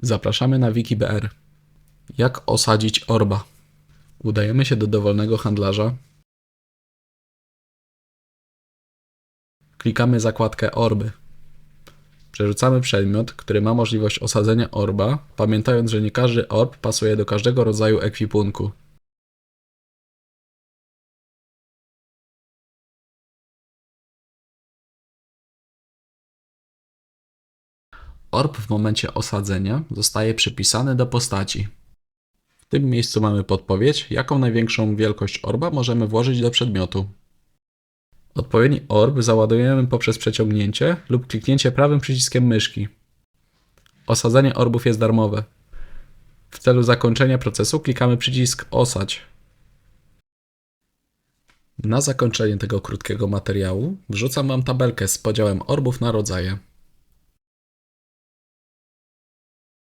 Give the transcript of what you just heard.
Zapraszamy na WikiBR. Jak osadzić orba? Udajemy się do dowolnego handlarza. Klikamy zakładkę orby. Przerzucamy przedmiot, który ma możliwość osadzenia orba, pamiętając, że nie każdy orb pasuje do każdego rodzaju ekwipunku. Orb w momencie osadzenia zostaje przypisany do postaci. W tym miejscu mamy podpowiedź, jaką największą wielkość orba możemy włożyć do przedmiotu. Odpowiedni orb załadujemy poprzez przeciągnięcie lub kliknięcie prawym przyciskiem myszki. Osadzenie orbów jest darmowe. W celu zakończenia procesu klikamy przycisk Osadź. Na zakończenie tego krótkiego materiału wrzucam Wam tabelkę z podziałem orbów na rodzaje.